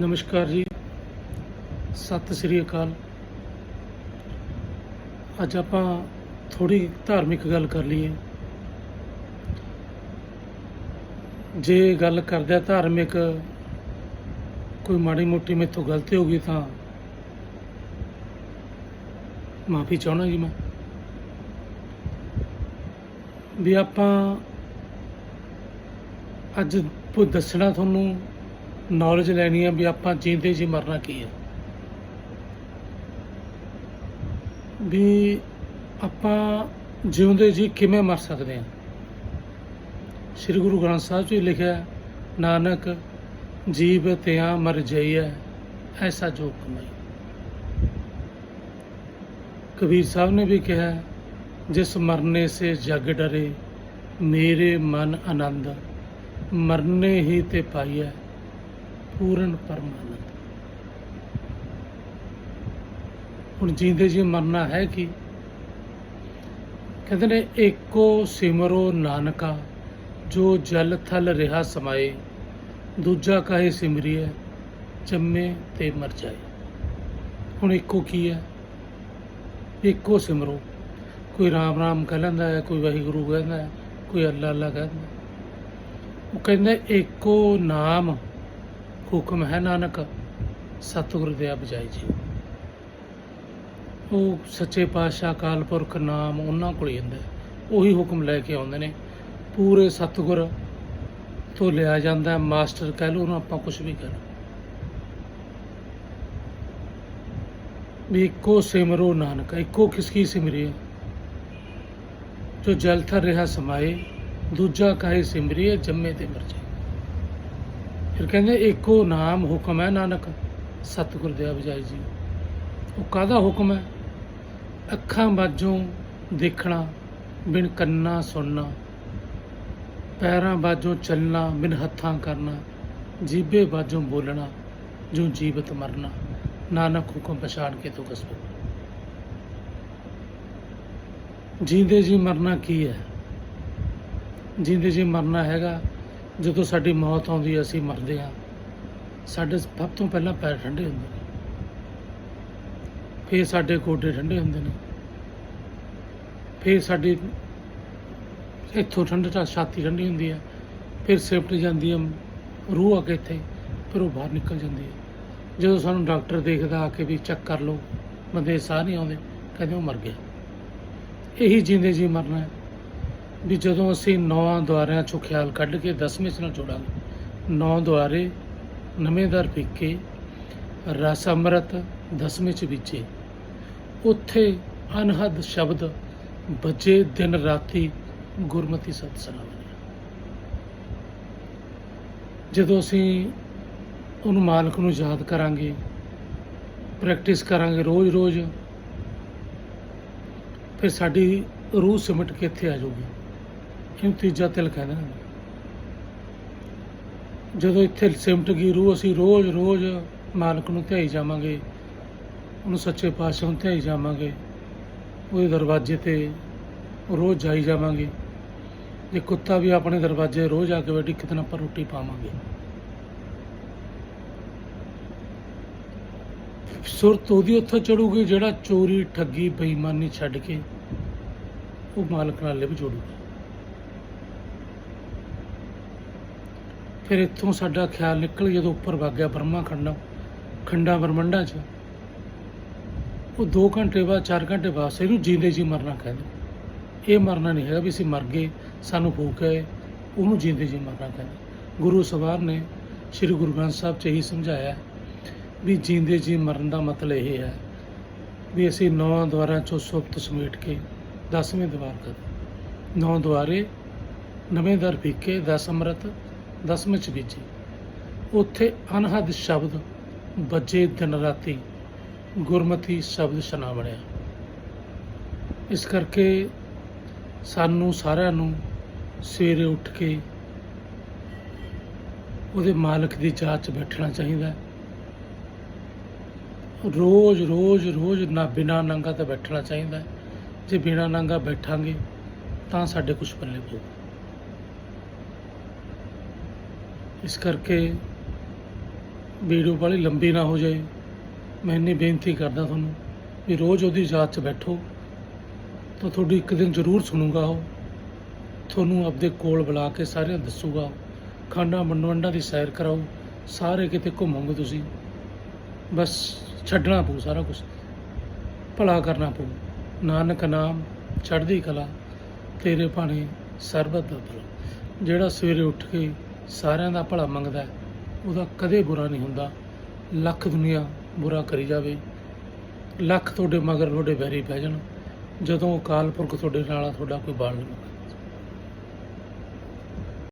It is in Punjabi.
ਨਮਸਕਾਰ ਜੀ। ਸਤਿ ਸ੍ਰੀ ਅਕਾਲ। ਅੱਜ ਆਪਾਂ ਥੋੜੀ ਧਾਰਮਿਕ ਗੱਲ ਕਰ ਲਈਏ। ਜੇ ਗੱਲ ਕਰਦੇ ਆ ਧਾਰਮਿਕ, ਕੋਈ ਮਾੜੀ ਮੋਟੀ ਮੇਥੋਂ ਗਲਤੀ ਹੋ ਗਈ ਤਾਂ ਮਾਫੀ ਚਾਹਣਾ ਜੀ ਮੈਂ। ਵੀ ਆਪਾਂ ਅੱਜ ਪੁ- ਦੱਸਣਾ ਤੁਹਾਨੂੰ ਨੌਲੇਜ ਲੈਣੀ ਆ ਵੀ ਆਪਾਂ ਜੀਂਦੇ ਜੀ ਮਰਨਾ ਕੀ ਹੈ ਵੀ ਆਪਾਂ ਜਿਉਂਦੇ ਜੀ ਕਿਵੇਂ ਮਰ ਸਕਦੇ ਹਾਂ ਸ੍ਰੀ ਗੁਰੂ ਗ੍ਰੰਥ ਸਾਹਿਬ ਜੀ ਲਿਖਿਆ, ਨਾਨਕ ਜੀਵ ਤਿਆ ਮਰ ਜਾਈਐ, ਐਸਾ ਜੋ ਕਮਾਈ ਕਬੀਰ ਸਾਹਿਬ ਨੇ ਵੀ ਕਿਹਾ, ਜਿਸ ਮਰਨੇ ਸੇ ਜਗ ਡਰੇ, ਮੇਰੇ ਮਨ ਆਨੰਦ, ਮਰਨੇ ਹੀ ਤੇ ਪਾਈਐ। ਪੂਰਨ ਪਰਮਾਨੰਦ ਹੁਣ ਜੀਂਦੇ ਜੀ ਮਰਨਾ ਹੈ ਕੀ? ਕਹਿੰਦੇ ਨੇ, ਏਕੋ ਸਿਮਰੋ ਨਾਨਕਾ, ਜੋ ਜਲ ਥਲ ਰਿਹਾ ਸਮਾਏ, ਦੂਜਾ ਕਾਹੇ ਸਿਮਰੀਐ, ਜੰਮੇ ਤੇ ਮਰ ਜਾਏ। ਹੁਣ ਇੱਕੋ ਕੀ ਹੈ ਇੱਕੋ ਸਿਮਰੋ। ਕੋਈ ਰਾਮ ਰਾਮ ਕਹਿ ਲੈਂਦਾ ਹੈ, ਕੋਈ ਵਾਹਿਗੁਰੂ ਕਹਿੰਦਾ ਹੈ, ਕੋਈ ਅੱਲਾ ਅੱਲਾ ਕਹਿੰਦਾ ਉਹ ਕਹਿੰਦਾ, ਏਕੋ ਨਾਮ ਹੁਕਮ ਹੈ ਨਾਨਕ, ਸਤਿਗੁਰ ਦੇ ਬਜਾਈ ਜੀ। ਉਹ ਸੱਚੇ ਪਾਤਸ਼ਾਹ ਅਕਾਲ ਪੁਰਖ ਨਾਮ ਉਹਨਾਂ ਕੋਲ ਹੀ ਹੁੰਦਾ ਉਹੀ ਹੁਕਮ ਲੈ ਕੇ ਆਉਂਦੇ ਨੇ। ਪੂਰੇ ਸਤਿਗੁਰ ਤੋਂ ਲਿਆ ਜਾਂਦਾ ਮਾਸਟਰ ਕਹਿ ਲਓ ਉਹਨੂੰ ਆਪਾਂ ਕੁਝ ਵੀ ਕਹਿ ਵੀ ਇੱਕੋ ਸਿਮਰੋ ਨਾਨਕ, ਇੱਕੋ ਕਿਸ ਕੀ ਜੋ ਜਲ ਥਰ ਰਿਹਾ ਸਮਾਏ, ਦੂਜਾ ਕਾਹੇ ਸਿਮਰੀਏ ਜੰਮੇ ਤੇ ਮਰ ਜਾਏ। ਫਿਰ ਕਹਿੰਦੇ ਇੱਕੋ ਨਾਮ ਹੁਕਮ ਹੈ ਨਾਨਕ, ਸਤਿਗੁਰ ਦੇ ਬਜਾਈ ਜੀ। ਉਹ ਕਾਹਦਾ ਹੁਕਮ ਹੈ? ਅੱਖਾਂ ਬਾਝੋਂ ਦੇਖਣਾ, ਬਿਨ ਕੰਨਾਂ ਸੁਣਨਾ, ਪੈਰਾਂ ਬਾਝੋਂ ਚੱਲਣਾ, ਬਿਨ ਹੱਥਾਂ ਕਰਨਾ, ਜੀਬੇ ਬਾਝੋਂ ਬੋਲਣਾ ਜੋ ਜੀਵਤ ਮਰਨਾ। ਨਾਨਕ ਹੁਕਮ ਪਛਾਣ ਕੇ ਤੂੰ ਕਸਬੋ ਜੀਂਦੇ ਜੀ ਮਰਨਾ ਕੀ ਹੈ? ਜੀਂਦੇ ਜੀ ਮਰਨਾ ਹੈਗਾ ਜਦੋਂ ਸਾਡੀ ਮੌਤ ਆਉਂਦੀ ਅਸੀਂ ਮਰਦੇ ਹਾਂ। ਸਾਡੇ ਸਭ ਤੋਂ ਪਹਿਲਾਂ ਪੈਰ ਠੰਡੇ ਹੁੰਦੇ ਨੇ। ਫਿਰ ਸਾਡੇ ਗੋਡੇ ਠੰਡੇ ਹੁੰਦੇ ਨੇ। ਫਿਰ ਸਾਡੀ ਇੱਥੋਂ ਠੰਡਾ ਛਾਤੀ ਠੰਡੀ ਹੁੰਦੀ ਹੈ। ਫਿਰ ਸਿਫਟ ਜਾਂਦੀ ਹੈ, ਰੂਹ ਆ ਕੇ ਇੱਥੇ, ਫਿਰ ਉਹ ਬਾਹਰ ਨਿਕਲ ਜਾਂਦੀ ਹੈ। ਜਦੋਂ ਸਾਨੂੰ ਡਾਕਟਰ ਦੇਖਦਾ, ਆ ਕੇ ਵੀ ਚੈੱਕ ਕਰ ਲਓ, ਬੰਦੇ ਸਾਹ ਨਹੀਂ ਆਉਂਦੇ, ਕਹਿੰਦੇ ਉਹ ਮਰ ਗਿਆ। ਇਹੀ ਜਿੰਦੇ ਜੀ ਮਰਨਾ ਹੈ। ਵੀ ਜਦੋਂ ਅਸੀਂ ਨੌਂ ਦੁਆਰਿਆਂ ਚੋਂ ਖਿਆਲ ਕੱਢ ਕੇ ਦਸਵੇਂ ਚ ਨਾਲ ਜੋੜਾਂਗੇ, ਨੌ ਦੁਆਰੇ, ਨਵੇਂ ਦਰ ਪੀਕੇ, ਰਸ ਅੰਮ੍ਰਿਤ ਦਸਵੇਂ ਚ ਵਿਚੇ ਉੱਥੇ ਅਨਹਦ ਸ਼ਬਦ ਬੱਜੇ ਦਿਨ ਰਾਤੀ ਗੁਰਮਤੀ ਸਤ ਸਲਾਮ ਜਦੋਂ ਅਸੀਂ ਉਹਨੂੰ ਮਾਲਕ ਨੂੰ ਯਾਦ ਕਰਾਂਗੇ, ਪ੍ਰੈਕਟਿਸ ਕਰਾਂਗੇ ਰੋਜ਼-ਰੋਜ਼, ਫਿਰ ਸਾਡੀ ਰੂਹ ਸਿਮਟ ਕੇ ਇੱਥੇ ਆ ਜਾਊਗੀ। ਕਿਉਂ ਤੀਜਾ ਤਿਲ ਕਹਿੰਦੇ ਨੇ? ਜਦੋਂ ਇੱਥੇ ਸਿਮਟ ਗਈ ਰੂਹ, ਅਸੀਂ ਰੋਜ਼-ਰੋਜ਼ ਮਾਲਕ ਨੂੰ ਧਿਆਈ ਜਾਵਾਂਗੇ, ਉਹਨੂੰ ਸੱਚੇ ਪਾਤਸ਼ਾਹ ਨੂੰ ਧਿਆਈ ਜਾਵਾਂਗੇ, ਉਹਦੇ ਦਰਵਾਜ਼ੇ ਤੇ ਰੋਜ਼ ਜਾਈ ਜਾਵਾਂਗੇ। ਜੇ ਕੁੱਤਾ ਵੀ ਆਪਣੇ ਦਰਵਾਜ਼ੇ ਰੋਜ਼ ਆ ਕੇ ਬੈਠੀ ਕਿਤੇ ਨਾ ਆਪਾਂ ਰੋਟੀ ਪਾਵਾਂਗੇ। ਸੁਰਤ ਉਹਦੀ ਉੱਥੇ ਚੜੂਗੀ, ਜਿਹੜਾ ਚੋਰੀ, ਠੱਗੀ, ਬੇਈਮਾਨੀ ਛੱਡ ਕੇ ਉਹ ਮਾਲਕ ਨਾਲ ਲਿਵ ਜੋੜੂਗਾ। ਫਿਰ ਇੱਥੋਂ ਸਾਡਾ ਖਿਆਲ ਨਿਕਲ ਜਦੋਂ ਉੱਪਰ ਵਗ ਗਿਆ ਬ੍ਰਹਮਾ ਖੰਡਾ ਖੰਡਾ ਬ੍ਰਹਮੰਡਾਂ 'ਚ। ਉਹ 2 ਘੰਟੇ ਬਾਅਦ 4 ਘੰਟੇ ਬਾਅਦ ਇਹਨੂੰ ਜੀਂਦੇ ਜੀ ਮਰਨਾ ਕਹਿੰਦੇ ਇਹ ਮਰਨਾ ਨਹੀਂ ਹੈਗਾ ਵੀ ਅਸੀਂ ਮਰ ਗਏ, ਸਾਨੂੰ ਫੂਕ ਹੈ, ਉਹਨੂੰ ਜੀਂਦੇ ਜੀ ਮਰਨਾ ਕਹਿੰਦੇ ਗੁਰੂ ਸਵਾਰ ਨੇ ਸ੍ਰੀ ਗੁਰੂ ਗ੍ਰੰਥ ਸਾਹਿਬ 'ਚ ਇਹੀ ਸਮਝਾਇਆ ਵੀ ਜੀਂਦੇ ਜੀ ਮਰਨ ਦਾ ਮਤਲਬ ਇਹ ਹੈ ਵੀ ਅਸੀਂ ਨੌਂ ਦੁਆਰਾਂ ਚੋਂ ਸੁਪਤ ਸਮੇਟ ਕੇ ਦਸਵੇਂ ਦਵਾਰ ਕਰ ਨੌ ਦੁਆਰੇ, ਨਵੇਂ ਦਰ ਫੀਕੇ, ਦਸ ਅੰਮ੍ਰਿਤ ਦਸਮ ਚ ਬੀਜੀ। ਉੱਥੇ ਅਨਹਦ ਸ਼ਬਦ ਬੱਜੇ ਦਿਨ ਰਾਤੀ ਗੁਰਮਤੀ ਸ਼ਬਦ ਸੁਣਾ ਬਣਿਆ। ਇਸ ਕਰਕੇ ਸਾਨੂੰ ਸਾਰਿਆਂ ਨੂੰ ਸਵੇਰੇ ਉੱਠ ਕੇ ਉਹਦੇ ਮਾਲਕ ਦੀ ਚਾਹ 'ਚ ਬੈਠਣਾ ਚਾਹੀਦਾ ਰੋਜ਼ ਰੋਜ਼ ਰੋਜ਼ ਨਾ ਬਿਨਾ ਨੰਗਾ ਤਾਂ ਬੈਠਣਾ ਚਾਹੀਦਾ ਜੇ ਬਿਨਾ ਨੰਗਾ ਬੈਠਾਂਗੇ ਤਾਂ ਸਾਡੇ ਕੁਝ ਪੱਲੇ ਪਊ ਇਸ ਕਰਕੇ ਵੀਡੀਓ ਵਾਲੀ ਲੰਬੀ ਨਾ ਹੋ ਜਾਏ। ਮੈਂ ਇੰਨੀ ਬੇਨਤੀ ਕਰਦਾ ਤੁਹਾਨੂੰ ਵੀ ਰੋਜ਼ ਉਹਦੀ ਯਾਦ 'ਚ ਬੈਠੋ। ਤਾਂ ਤੁਹਾਡੀ ਇੱਕ ਦਿਨ ਜ਼ਰੂਰ ਸੁਣੂਗਾ ਉਹ। ਤੁਹਾਨੂੰ ਆਪਦੇ ਕੋਲ ਬੁਲਾ ਕੇ ਸਾਰਿਆਂ ਦੱਸੂਗਾ। ਖਾਂਡਾ ਮੰਡਵੰਡਾ ਦੀ ਸੈਰ ਕਰਾਓ। ਸਾਰੇ ਕਿਤੇ ਘੁੰਮੋਗੇ ਤੁਸੀਂ। ਬਸ ਛੱਡਣਾ ਪਊ ਸਾਰਾ ਕੁਝ ਭਲਾ ਕਰਨਾ ਪਊ। ਨਾਨਕ ਨਾਮ ਚੜ੍ਹਦੀ ਕਲਾ। ਤੇਰੇ ਭਾਣੇ ਸਰਬਤ ਦਾ ਭਲਾ। ਜਿਹੜਾ ਸਵੇਰੇ ਉੱਠ ਕੇ ਸਾਰਿਆਂ ਦਾ ਭਲਾ ਮੰਗਦਾ ਉਹਦਾ ਕਦੇ ਬੁਰਾ ਨਹੀਂ ਹੁੰਦਾ। ਲੱਖ ਦੁਨੀਆ ਬੁਰਾ ਕਰੀ ਜਾਵੇ। ਲੱਖ ਤੁਹਾਡੇ ਮਗਰ ਤੁਹਾਡੇ ਵੈਰੀ ਪੈ ਜਾਣ। ਜਦੋਂ ਅਕਾਲ ਪੁਰਖ ਤੁਹਾਡੇ ਨਾਲ ਆ, ਤੁਹਾਡਾ ਕੋਈ ਬਾਲ ਨਹੀਂ